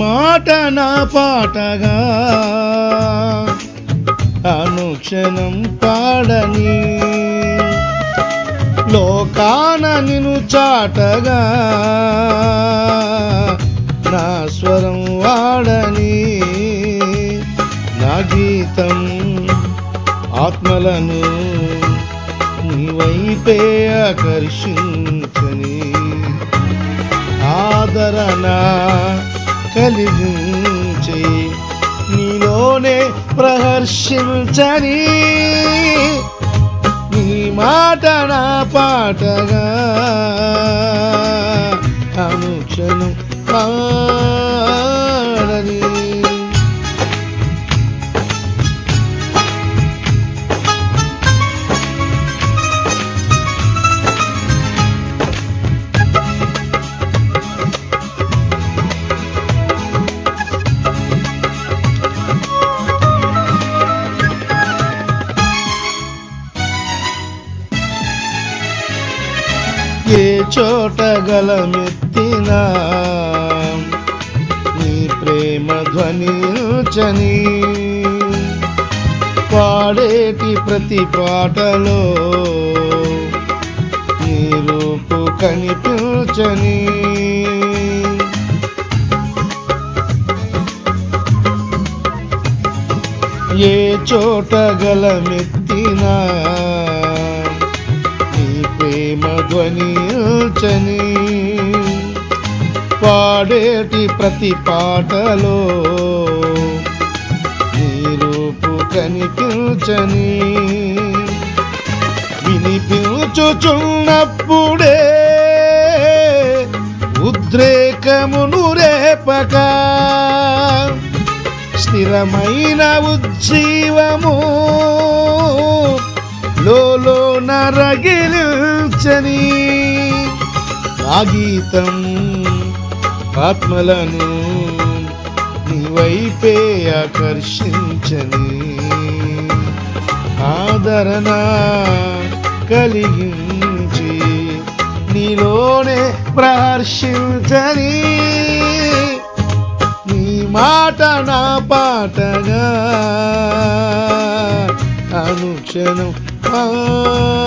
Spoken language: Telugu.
మాట నా పాటగా. అనుక్షణం పాడని లోకాన నిను చాటగా. నా స్వరం వాడని నా గీతం ఆత్మలను నీవైపే ఆకర్షించని ఆదరణ కలిగించి నీలోనే ప్రహర్షించని నీ మాట నా పాటగా అనుక్షణం పాడని ఏ చోట గలమెత్తినా? నీ ప్రేమ ధ్వనించని పాడేటి ప్రతి పాటలో? నీ రూపు కనిపించని ఏ చోట గలమెత్తినా? నీ ప్రేమ ధ్వని నిల్చని పాడేటి ప్రతి పాటలో నీ రూపు కనిపించని వినిపించుచున్నప్పుడే ఉద్రేకమును రేపక స్థిరమైన ఉజ్జీవము లోలో నరగి నా గీతం ఆత్మలను నీ వైపే ఆకర్షించని ఆదరణ కలిగించి నీలోనే ప్రహర్షించని నీ మాట నా పాటగా అనుక్షణం పాడని